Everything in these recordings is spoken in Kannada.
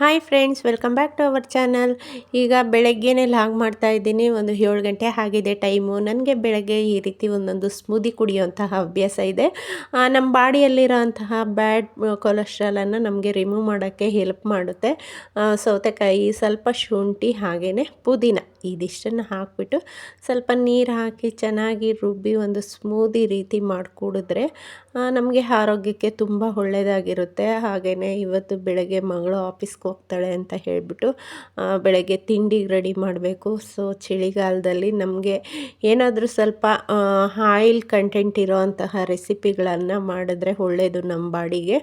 Hi friends welcome back to our channel ಈಗ ಬೆಳಗ್ಗೆನೇ ಲಾಗ್ ಮಾಡ್ತಾ ಇದ್ದೀನಿ. ಒಂದು ಏಳು ಗಂಟೆ ಆಗಿದೆ ಟೈಮು ನನಗೆ ಬೆಳಗ್ಗೆ ಈ ರೀತಿ ಒಂದೊಂದು ಸ್ಮೂದಿ ಕುಡಿಯುವಂತಹ ಅಭ್ಯಾಸ ಇದೆ. ನಮ್ಮ ಬಾಡಿಯಲ್ಲಿರೋ ಅಂತಹ ಬ್ಯಾಡ್ ಕೊಲೆಸ್ಟ್ರಾಲನ್ನು ನಮಗೆ ರಿಮೂವ್ ಮಾಡೋಕ್ಕೆ ಹೆಲ್ಪ್ ಮಾಡುತ್ತೆ. ಸೌತೆಕಾಯಿ ಸ್ವಲ್ಪ ಶುಂಠಿ ಹಾಗೆಯೇ ಪುದೀನ. ಇದಿಷ್ಟನ್ನು ಹಾಕಿಬಿಟ್ಟು ಸ್ವಲ್ಪ ನೀರು ಹಾಕಿ ಚೆನ್ನಾಗಿ ರುಬ್ಬಿ ಒಂದು ಸ್ಮೂದಿ ರೀತಿ ಮಾಡಿಕೊಡಿದ್ರೆ ನಮಗೆ ಆರೋಗ್ಯಕ್ಕೆ ತುಂಬ ಒಳ್ಳೆಯದಾಗಿರುತ್ತೆ. ಹಾಗೆಯೇ ಇವತ್ತು ಬೆಳಗ್ಗೆ ಮಗಳು ಆಫೀಸ್ಗೆ ಹೋಗ್ತಾಳೆ ಅಂತ ಹೇಳಿಬಿಟ್ಟು ಬೆಳಗ್ಗೆ ತಿಂಡಿ ರೆಡಿ ಮಾಡಬೇಕು. ಸೊ, ಚಳಿಗಾಲದಲ್ಲಿ ನಮಗೆ ಏನಾದರೂ ಸ್ವಲ್ಪ ಆಯಿಲ್ ಕಂಟೆಂಟ್ ಇರೋವಂತಹ ರೆಸಿಪಿಗಳನ್ನು ಮಾಡಿದ್ರೆ ಒಳ್ಳೆಯದು ನಮ್ಮ ಬಾಡಿಗೆ.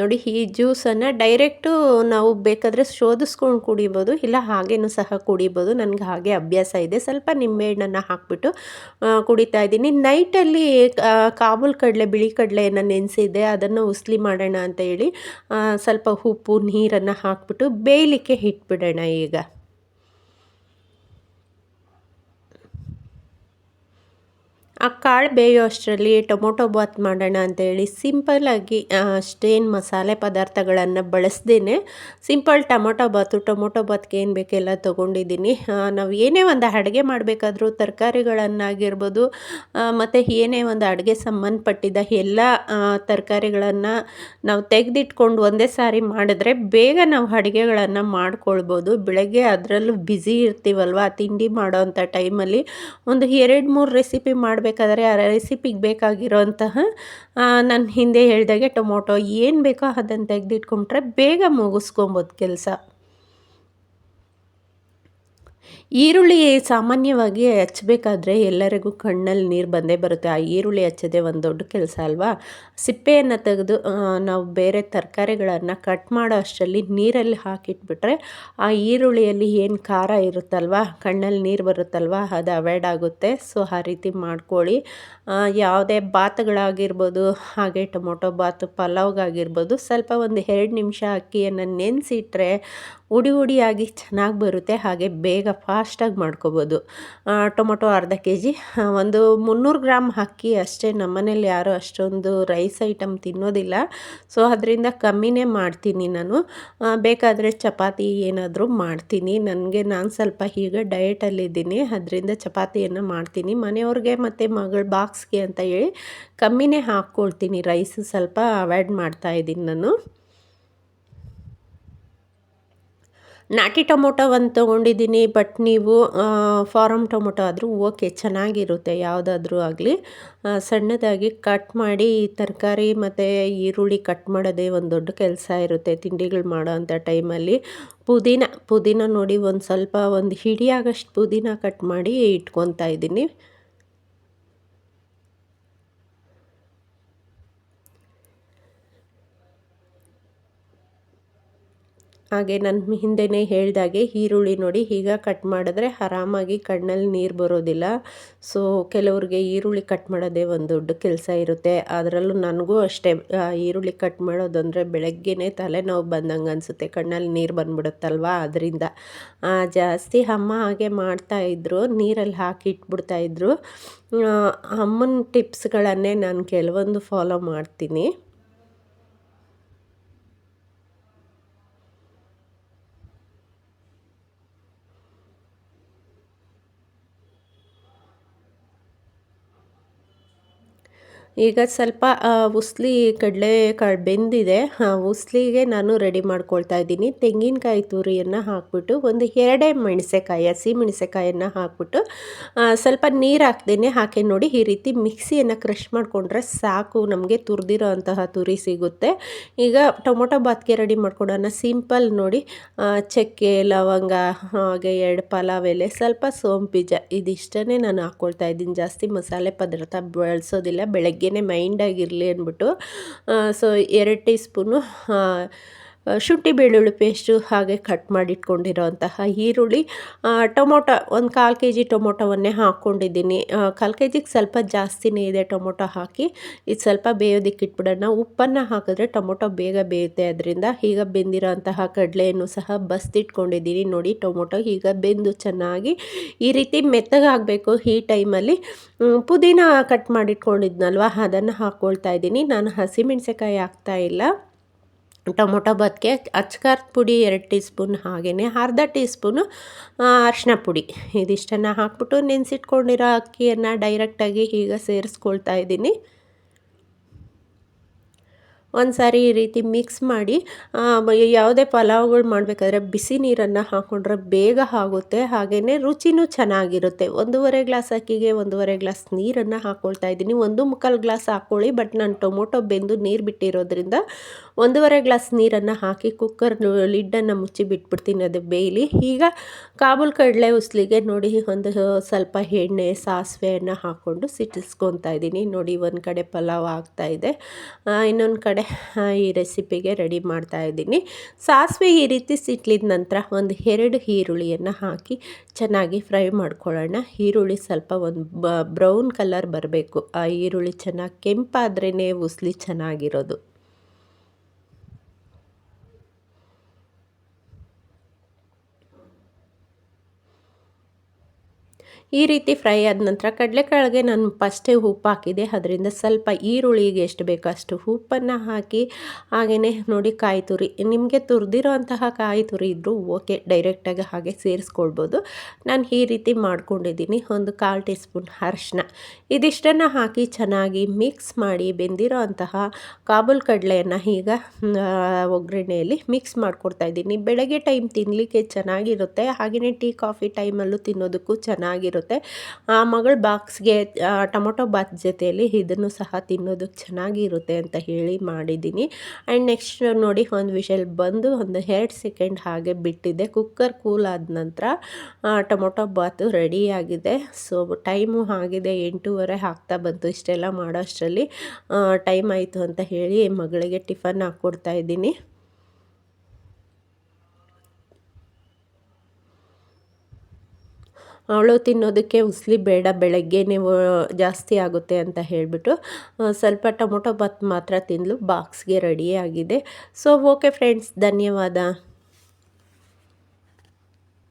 ನೋಡಿ, ಈ ಜ್ಯೂಸನ್ನು ಡೈರೆಕ್ಟು ನಾವು ಬೇಕಾದರೆ ಶೋಧಿಸ್ಕೊಂಡು ಕುಡಿಬೋದು, ಇಲ್ಲ ಹಾಗೇನೂ ಸಹ ಕುಡಿಬೋದು. ನನಗೆ ಹಾಗೆ ಅಭ್ಯಾಸ ಇದೆ. ಸ್ವಲ್ಪ ನಿಂಬೆಹಣ್ಣನ್ನು ಹಾಕಿಬಿಟ್ಟು ಕುಡಿತಾ ಇದ್ದೀನಿ. ನೈಟಲ್ಲಿ ಕಾಬೂಲ್ ಕಡಲೆ, ಬಿಳಿ ಕಡಲೆಯನ್ನು ನೆನೆಸಿದ್ದೆ ಅದನ್ನು ಉಸ್ಲಿ ಮಾಡೋಣ ಅಂತ ಹೇಳಿ ಸ್ವಲ್ಪ ಉಪ್ಪು, ನೀರನ್ನು ಹಾಕ್ಬಿಟ್ಟು ಬೇಯಲಿಕ್ಕೆ ಇಟ್ಬಿಡೋಣ ಈಗ. ಆ ಕಾಳು ಬೇಯೋ ಅಷ್ಟರಲ್ಲಿ ಟೊಮೊಟೊ ಬಾತ್ ಮಾಡೋಣ ಅಂತೇಳಿ ಸಿಂಪಲ್ಲಾಗಿ ಅಷ್ಟೇನು ಮಸಾಲೆ ಪದಾರ್ಥಗಳನ್ನು ಬಳಸ್ದೇ ಸಿಂಪಲ್ ಟೊಮೊಟೊ ಬಾತು, ಟೊಮೊಟೊ ಬಾತ್ಗೆ ಏನು ಬೇಕೆಲ್ಲ ತೊಗೊಂಡಿದ್ದೀನಿ. ನಾವು ಏನೇ ಒಂದು ಅಡುಗೆ ಮಾಡಬೇಕಾದ್ರೂ ತರಕಾರಿಗಳನ್ನಾಗಿರ್ಬೋದು ಮತ್ತು ಏನೇ ಒಂದು ಅಡುಗೆ ಸಂಬಂಧಪಟ್ಟಿದ್ದ ಎಲ್ಲ ತರಕಾರಿಗಳನ್ನು ನಾವು ತೆಗೆದಿಟ್ಕೊಂಡು ಒಂದೇ ಸಾರಿ ಮಾಡಿದ್ರೆ ಬೇಗ ನಾವು ಅಡುಗೆಗಳನ್ನು ಮಾಡ್ಕೊಳ್ಬೋದು. ಬೆಳಗ್ಗೆ ಅದರಲ್ಲೂ ಬ್ಯುಸಿ ಇರ್ತೀವಲ್ವ, ತಿಂಡಿ ಮಾಡೋವಂಥ ಟೈಮಲ್ಲಿ ಒಂದು ಎರಡು ಮೂರು ರೆಸಿಪಿ ಮಾಡಬೇಕಾದ್ರೆ ಆ ರೆಸಿಪಿಗೆ ಬೇಕಾಗಿರೋಂತಹ ನಾನು ಹಿಂದೆ ಹೇಳಿದಾಗೆ ಟೊಮೊಟೊ ಏನು ಬೇಕೋ ಅದನ್ನು ತೆಗೆದಿಟ್ಕೊಂಡ್ರೆ ಬೇಗ ಮುಗಿಸ್ಕೊಬೋದು ಕೆಲಸ. ಈರುಳ್ಳಿ ಸಾಮಾನ್ಯವಾಗಿ ಹಚ್ಚಬೇಕಾದ್ರೆ ಎಲ್ಲರಿಗೂ ಕಣ್ಣಲ್ಲಿ ನೀರು ಬಂದೇ ಬರುತ್ತೆ. ಆ ಈರುಳ್ಳಿ ಹಚ್ಚೋದೇ ಒಂದು ದೊಡ್ಡ ಕೆಲಸ ಅಲ್ವಾ? ಸಿಪ್ಪೆಯನ್ನು ತೆಗೆದು ನಾವು ಬೇರೆ ತರಕಾರಿಗಳನ್ನು ಕಟ್ ಮಾಡೋ ಅಷ್ಟರಲ್ಲಿ ನೀರಲ್ಲಿ ಹಾಕಿಟ್ಬಿಟ್ರೆ ಆ ಈರುಳ್ಳಿಯಲ್ಲಿ ಏನು ಖಾರ ಇರುತ್ತಲ್ವ? ಕಣ್ಣಲ್ಲಿ ನೀರು ಬರುತ್ತಲ್ವ? ಅದು ಅವಾಯ್ಡ್ ಆಗುತ್ತೆ. ಸೊ, ಆ ರೀತಿ ಮಾಡ್ಕೊಳ್ಳಿ. ಯಾವುದೇ ಬಾತುಗಳಾಗಿರ್ಬೋದು, ಹಾಗೆ ಟೊಮೊಟೊ ಬಾತು, ಪಲಾವ್ಗಾಗಿರ್ಬೋದು, ಸ್ವಲ್ಪ ಒಂದು ಎರಡು ನಿಮಿಷ ಅಕ್ಕಿಯನ್ನು ನೆನೆಸಿಟ್ರೆ ಉಡಿ ಉಡಿಯಾಗಿ ಚೆನ್ನಾಗಿ ಬರುತ್ತೆ, ಹಾಗೆ ಬೇಗ ಫಾಸ್ಟಾಗಿ ಮಾಡ್ಕೋಬೋದು. ಟೊಮೊಟೊ ಅರ್ಧ ಕೆ ಜಿ ಒಂದು ಮುನ್ನೂರು ಗ್ರಾಮ್ ಅಕ್ಕಿ ಅಷ್ಟೇ, ನಮ್ಮನೇಲಿ ಯಾರು ಅಷ್ಟೊಂದು ರೈಸ್ ಐಟಮ್ ತಿನ್ನೋದಿಲ್ಲ. ಸೊ, ಅದರಿಂದ ಕಮ್ಮಿನೇ ಮಾಡ್ತೀನಿ ನಾನು. ಬೇಕಾದರೆ ಚಪಾತಿ ಏನಾದರೂ ಮಾಡ್ತೀನಿ. ನನಗೆ ನಾನು ಸ್ವಲ್ಪ ಈಗ ಡಯೆಟಲ್ಲಿದ್ದೀನಿ ಅದರಿಂದ ಚಪಾತಿಯನ್ನು ಮಾಡ್ತೀನಿ. ಮನೆಯವ್ರಿಗೆ ಮತ್ತು ಮಗಳ ಬಾಕ್ಸ್ಗೆ ಅಂತ ಹೇಳಿ ಕಮ್ಮಿನೇ ಹಾಕ್ಕೊಳ್ತೀನಿ ರೈಸ್ ಸ್ವಲ್ಪ ಅವಾಯ್ಡ್ ಮಾಡ್ತಾ ಇದ್ದೀನಿ ನಾನು. ನಾಟಿ ಟೊಮೊಟೊ ಒಂದು ತೊಗೊಂಡಿದ್ದೀನಿ ಬಟ್ ನೀವು ಫಾರಮ್ ಟೊಮೊಟೊ ಆದರೂ ಓಕೆ, ಚೆನ್ನಾಗಿರುತ್ತೆ ಯಾವುದಾದ್ರೂ ಆಗಲಿ. ಸಣ್ಣದಾಗಿ ಕಟ್ ಮಾಡಿ ತರಕಾರಿ ಮತ್ತು ಈರುಳ್ಳಿ ಕಟ್ ಮಾಡೋದೇ ಒಂದು ದೊಡ್ಡ ಕೆಲಸ ಇರುತ್ತೆ ತಿಂಡಿಗಳು ಮಾಡೋ ಅಂಥ ಟೈಮಲ್ಲಿ. ಪುದೀನ ಪುದೀನ ನೋಡಿ ಒಂದು ಸ್ವಲ್ಪ ಒಂದು ಹಿಡಿಯಾಗಷ್ಟು ಪುದೀನ ಕಟ್ ಮಾಡಿ ಇಟ್ಕೊತಾ ಇದ್ದೀನಿ. ಹಾಗೆ ನನ್ನ ಹಿಂದೆನೇ ಹೇಳ್ದಾಗೆ ಈರುಳ್ಳಿ ನೋಡಿ ಈಗ ಕಟ್ ಮಾಡಿದ್ರೆ ಆರಾಮಾಗಿ ಕಣ್ಣಲ್ಲಿ ನೀರು ಬರೋದಿಲ್ಲ. ಸೊ ಕೆಲವ್ರಿಗೆ ಈರುಳ್ಳಿ ಕಟ್ ಮಾಡೋದೇ ಒಂದು ದೊಡ್ಡ ಕೆಲಸ ಇರುತ್ತೆ. ಅದರಲ್ಲೂ ನನಗೂ ಅಷ್ಟೇ. ಈರುಳ್ಳಿ ಕಟ್ ಮಾಡೋದಂದರೆ ಬೆಳಗ್ಗೆನೇ ತಲೆನೋವು ಬಂದಂಗೆ ಅನಿಸುತ್ತೆ. ಕಣ್ಣಲ್ಲಿ ನೀರು ಬಂದ್ಬಿಡುತ್ತಲ್ವ? ಅದರಿಂದ. ಜಾಸ್ತಿ ಅಮ್ಮ ಹಾಗೆ ಮಾಡ್ತಾಯಿದ್ರು ನೀರಲ್ಲಿ ಹಾಕಿ ಇಟ್ಬಿಡ್ತಾಯಿದ್ರು ಅಮ್ಮನ ಟಿಪ್ಸ್ಗಳನ್ನೇ ನಾನು ಕೆಲವೊಂದು ಫಾಲೋ ಮಾಡ್ತೀನಿ. ಈಗ ಸ್ವಲ್ಪ ಉಸ್ಲಿ ಕಡಲೆ ಕಾಳು ಬೆಂದಿದೆ. ಉಸ್ಲಿಗೆ ನಾನು ರೆಡಿ ಮಾಡ್ಕೊಳ್ತಾ ಇದ್ದೀನಿ. ತೆಂಗಿನಕಾಯಿ ತುರಿಯನ್ನು ಹಾಕ್ಬಿಟ್ಟು ಒಂದು ಎರಡೇ ಮೆಣಸೆಕಾಯಿ ಹಸಿ ಮೆಣಸೆಕಾಯನ್ನು ಹಾಕ್ಬಿಟ್ಟು ಸ್ವಲ್ಪ ನೀರು ಹಾಕ್ದೇನೆ ಹಾಕಿ ನೋಡಿ ಈ ರೀತಿ ಮಿಕ್ಸಿಯನ್ನು ಕ್ರಷ್ ಮಾಡಿಕೊಂಡ್ರೆ ಸಾಕು. ನಮಗೆ ತುರಿದಿರೋ ಅಂತಹ ತುರಿ ಸಿಗುತ್ತೆ. ಈಗ ಟೊಮೊಟೊ ಬಾತ್ಗೆ ರೆಡಿ ಮಾಡ್ಕೊಡೋಣ. ಸಿಂಪಲ್ ನೋಡಿ ಚಕ್ಕೆ, ಲವಂಗ, ಹಾಗೆ ಎರಡು ಪಲಾವ್ ಎಲೆ, ಸ್ವಲ್ಪ ಸೋಂಪು ಬೀಜ ನಾನು ಹಾಕ್ಕೊಳ್ತಾ ಇದ್ದೀನಿ. ಜಾಸ್ತಿ ಮಸಾಲೆ ಪದಾರ್ಥ ಬಳಸೋದಿಲ್ಲ. ಬೆಳಗ್ಗೆನೇ ಮೈಂಡಾಗಿರಲಿ ಅಂದ್ಬಿಟ್ಟು ಸೊ ಎರಡು ಟೀ ಸ್ಪೂನು ಶುಂಠಿ ಬೆಳ್ಳುಳ್ಳಿ ಪೇಸ್ಟು ಹಾಗೆ ಕಟ್ ಮಾಡಿಟ್ಕೊಂಡಿರೋಂತಹ ಈರುಳ್ಳಿ. ಟೊಮೊಟೊ ಒಂದು ಕಾಲು ಕೆ ಜಿ ಟೊಮೊಟೊವನ್ನೇ ಹಾಕ್ಕೊಂಡಿದ್ದೀನಿ. ಕಾಲು ಕೆ ಜಿಗೆ ಸ್ವಲ್ಪ ಜಾಸ್ತಿನೇ ಇದೆ ಟೊಮೊಟೊ ಹಾಕಿ. ಇದು ಸ್ವಲ್ಪ ಬೇಯೋದಕ್ಕೆ ಇಟ್ಬಿಡೋಣ. ಉಪ್ಪನ್ನು ಹಾಕಿದ್ರೆ ಟೊಮೊಟೊ ಬೇಗ ಬೇಯುತ್ತೆ ಅದರಿಂದ. ಈಗ ಬೆಂದಿರೋಂತಹ ಕಡಲೆಯನ್ನು ಸಹ ಬಸ್ದಿಟ್ಕೊಂಡಿದ್ದೀನಿ ನೋಡಿ ಟೊಮೊಟೊ ಈಗ ಬೆಂದು ಚೆನ್ನಾಗಿ ಈ ರೀತಿ ಮೆತ್ತಗಾಗಬೇಕು ಈ ಟೈಮಲ್ಲಿ. ಪುದೀನ ಕಟ್ ಮಾಡಿಟ್ಕೊಂಡಿದ್ನಲ್ವ? ಅದನ್ನು ಹಾಕ್ಕೊಳ್ತಾ ಇದ್ದೀನಿ. ನಾನು ಹಸಿಮೆಣ್ಸಿಕಾಯಿ ಹಾಕ್ತಾ ಇಲ್ಲ. ಟೊಮೊಟೊ ಬಾತ್ಗೆ ಅಚ್ಕಾರದ ಪುಡಿ ಎರಡು ಟೀ ಸ್ಪೂನ್ ಹಾಗೆಯೇ ಅರ್ಧ ಟೀ ಸ್ಪೂನು ಅರಿಶಿನ ಪುಡಿ. ಇದಿಷ್ಟನ್ನು ಹಾಕ್ಬಿಟ್ಟು ನೆನೆಸಿಟ್ಕೊಂಡಿರೋ ಅಕ್ಕಿಯನ್ನು ಡೈರೆಕ್ಟಾಗಿ ಈಗ ಸೇರಿಸ್ಕೊಳ್ತಾ ಇದ್ದೀನಿ. ಒಂದು ಸಾರಿ ಈ ರೀತಿ ಮಿಕ್ಸ್ ಮಾಡಿ ಯಾವುದೇ ಪಲಾವ್ಗಳು ಮಾಡಬೇಕಾದ್ರೆ ಬಿಸಿ ನೀರನ್ನು ಹಾಕ್ಕೊಂಡ್ರೆ ಬೇಗ ಆಗುತ್ತೆ. ಹಾಗೆಯೇ ರುಚಿನೂ ಚೆನ್ನಾಗಿರುತ್ತೆ. ಒಂದೂವರೆ ಗ್ಲಾಸ್ ಅಕ್ಕಿಗೆ ಒಂದೂವರೆ ಗ್ಲಾಸ್ ನೀರನ್ನು ಹಾಕ್ಕೊಳ್ತಾ ಇದ್ದೀನಿ. ಒಂದು ಮುಕ್ಕಾಲು ಗ್ಲಾಸ್ ಹಾಕ್ಕೊಳ್ಳಿ, ಬಟ್ ನಾನು ಟೊಮೊಟೊ ಬೆಂದು ನೀರು ಬಿಟ್ಟಿರೋದ್ರಿಂದ ಒಂದೂವರೆ ಗ್ಲಾಸ್ ನೀರನ್ನು ಹಾಕಿ ಕುಕ್ಕರ್ ಲಿಡ್ಡನ್ನು ಮುಚ್ಚಿ ಬಿಟ್ಬಿಡ್ತೀನಿ ಅದು ಬೇಯಲಿ. ಈಗ ಕಾಬೂಲ್ ಕಡಲೆ ಉಸ್ಲಿಗೆ ನೋಡಿ ಒಂದು ಸ್ವಲ್ಪ ಎಣ್ಣೆ, ಸಾಸಿವೆಯನ್ನು ಹಾಕ್ಕೊಂಡು ಸಿಟ್ಟಿಸ್ಕೊತಾ ಇದ್ದೀನಿ. ನೋಡಿ ಒಂದು ಕಡೆ ಪಲಾವ್ ಆಗ್ತಾಯಿದೆ ಇನ್ನೊಂದು ಕಡೆ ಈ ರೆಸಿಪಿಗೆ ರೆಡಿ ಮಾಡ್ತಾ ಇದ್ದೀನಿ. ಸಾಸಿವೆ ಈ ರೀತಿ ಸಿಟ್ಲಿದ ನಂತರ ಒಂದು ಎರಡು ಈರುಳ್ಳಿಯನ್ನು ಹಾಕಿ ಚೆನ್ನಾಗಿ ಫ್ರೈ ಮಾಡ್ಕೊಳ್ಳೋಣ. ಈರುಳ್ಳಿ ಸ್ವಲ್ಪ ಒಂದು ಬ್ರೌನ್ ಕಲರ್ ಬರಬೇಕು. ಆ ಈರುಳ್ಳಿ ಚೆನ್ನಾಗಿ ಕೆಂಪಾದ್ರೇ ಉಸ್ಲಿ ಚೆನ್ನಾಗಿರೋದು. ಈ ರೀತಿ ಫ್ರೈ ಆದ ನಂತರ ಕಡಲೆಕಾಳಿಗೆ ನಾನು ಫಸ್ಟೇ ಉಪ್ಪು ಹಾಕಿದೆ ಅದರಿಂದ ಸ್ವಲ್ಪ ಈರುಳ್ಳಿಗೆ ಎಷ್ಟು ಬೇಕೋ ಅಷ್ಟು ಉಪ್ಪನ್ನು ಹಾಕಿ ಹಾಗೆಯೇ ನೋಡಿ ಕಾಯಿ ತುರಿ. ನಿಮಗೆ ತುರಿದಿರೋ ಅಂತಹ ಕಾಯಿ ತುರಿ ಇದ್ದರೂ ಓಕೆ ಡೈರೆಕ್ಟಾಗಿ ಹಾಗೆ ಸೇರಿಸ್ಕೊಳ್ಬೋದು. ನಾನು ಈ ರೀತಿ ಮಾಡ್ಕೊಂಡಿದ್ದೀನಿ. ಒಂದು ಕಾಲು ಟೀ ಸ್ಪೂನ್ ಅರಿಶಿನ. ಇದಿಷ್ಟನ್ನು ಹಾಕಿ ಚೆನ್ನಾಗಿ ಮಿಕ್ಸ್ ಮಾಡಿ ಬೆಂದಿರೋ ಅಂತಹ ಕಾಬೂಲ್ ಕಡಲೆಯನ್ನು ಈಗ ಒಗ್ಗರಣೆಯಲ್ಲಿ ಮಿಕ್ಸ್ ಮಾಡ್ಕೊಡ್ತಾ ಇದ್ದೀನಿ. ಬೆಳಗ್ಗೆ ಟೈಮ್ ತಿನ್ನಲಿಕ್ಕೆ ಚೆನ್ನಾಗಿರುತ್ತೆ. ಹಾಗೆಯೇ ಟೀ, ಕಾಫಿ ಟೈಮಲ್ಲೂ ತಿನ್ನೋದಕ್ಕೂ ಚೆನ್ನಾಗಿರುತ್ತೆ. ಇರುತ್ತೆ. ಆ ಮಗಳ ಬಾಕ್ಸ್ಗೆ ಟೊಮೊಟೊ ಬಾತ್ ಜೊತೆಯಲ್ಲಿ ಇದನ್ನು ಸಹ ತಿನ್ನೋದಕ್ಕೆ ಚೆನ್ನಾಗಿರುತ್ತೆ ಅಂತ ಹೇಳಿ ಮಾಡಿದ್ದೀನಿ. ಆ್ಯಂಡ್ ನೆಕ್ಸ್ಟ್ ನೋಡಿ, ಒಂದು ವಿಷಲ್ ಬಂದು ಒಂದು ಎರಡು ಸೆಕೆಂಡ್ ಹಾಗೆ ಬಿಟ್ಟಿದ್ದೆ ಕುಕ್ಕರ್ ಕೂಲ್ ಆದ ನಂತರ ಟೊಮೊಟೊ ಬಾತು ರೆಡಿಯಾಗಿದೆ ಸೊ, ಟೈಮು ಆಗಿದೆ ಎಂಟೂವರೆ ಹಾಕ್ತಾ ಬಂತು. ಇಷ್ಟೆಲ್ಲ ಮಾಡೋ ಅಷ್ಟರಲ್ಲಿ ಟೈಮ್ ಆಯಿತು ಅಂತ ಹೇಳಿ ಮಗಳಿಗೆ ಟಿಫನ್ ಹಾಕ್ಕೊಡ್ತಾ ಇದ್ದೀನಿ. ಅವಳು ತಿನ್ನೋದಕ್ಕೆ ಉಸ್ಲಿ ಬೇಡ, ಬೆಳಗ್ಗೆ ನೀವು ಜಾಸ್ತಿ ಆಗುತ್ತೆ ಅಂತ ಹೇಳಿಬಿಟ್ಟು ಸ್ವಲ್ಪ ಟೊಮೊಟೊ ಬಾತ್ ಮಾತ್ರ ತಿಂದಲು, ಬಾಕ್ಸ್ಗೆ ರೆಡಿಯಾಗಿದೆ ಸೊ ಓಕೆ ಫ್ರೆಂಡ್ಸ್ ಧನ್ಯವಾದ.